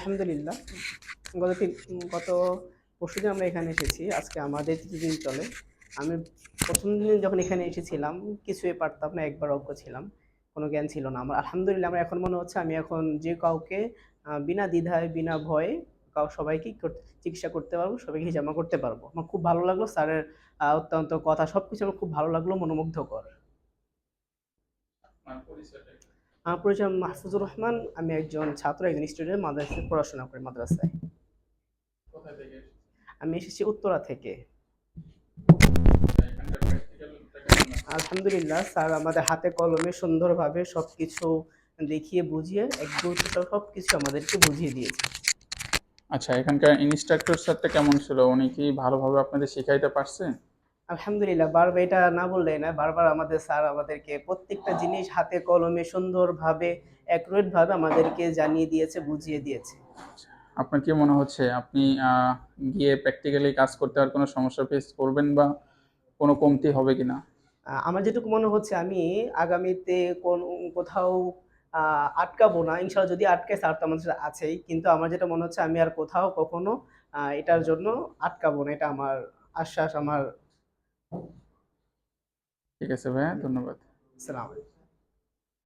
আলহামদুলিল্লাহ। গত গত পরশুদিন আমরা এখানে এসেছি। আজকে আমাদের দিন চলে। আমি প্রথম দিন যখন এখানে এসেছিলাম, কিছুই পারতাম না, একবার অজ্ঞ ছিলাম। কোনো জ্ঞান ছিল না। আমার আলহামদুলিল্লাহ, আমার এখন মনে হচ্ছে আমি এখন যে কাউকে বিনা দ্বিধায়, বিনা ভয়ে কাউ সবাইকে চিকিৎসা করতে পারব, সবাইকে হিজামা করতে পারব। আমার খুব ভালো লাগল স্যারের অত্যন্ত কথা। সব কিছু আমার খুব ভালো লাগল, মনোমুগ্ধকর। আমার পরিচয় মাহফুজুর রহমান। আমি একজন ছাত্র একজন স্টুডেন্ট মাদ্রাসায় পড়াশোনা করি মাদ্রাসায়। আমি এসেছি উত্তরা থেকে? আলহামদুলিল্লাহ স্যার আমাদের হাতে কলমে সুন্দরভাবে সব কিছু দেখিয়ে বুঝিয়ে এক গুরুত্ব সব কিছু আমাদেরকে বুঝিয়ে দিয়েছে। আচ্ছা এখানকার ইনস্ট্রাক্টর স্যারটা কেমন ছিল? উনি কি ভালোভাবে আপনাদের শেখাইতে পারছে? আলহামদুলিল্লাহ বারবার এটা না বললেই না বারবার আমাদের স্যার আমাদেরকে প্রত্যেকটা জিনিস হাতে কলমে সুন্দরভাবে অ্যাকুরেট ভাবে আমাদেরকে জানিয়ে দিয়েছে বুঝিয়ে দিয়েছে। আপনার কি মনে হচ্ছে আপনি গিয়ে প্র্যাকটিক্যালি কাজ করতে আর কোনো সমস্যা ফেস করবেন বা কোনো কমতি হবে কি না আমার যেটুকু মনে হচ্ছে আমি আগামীতে কোন কোথাও আটকাবো না। ইনশাল্লাহ যদি আটকে স্যার তো আমাদের সাথে আছেই। কিন্তু আমার যেটা মনে হচ্ছে আমি আর কোথাও কখনো এটার জন্য আটকাবো না। এটা আমার আশ্বাস আমার ঠিক আছে ভাইয়া ধন্যবাদ। সালাম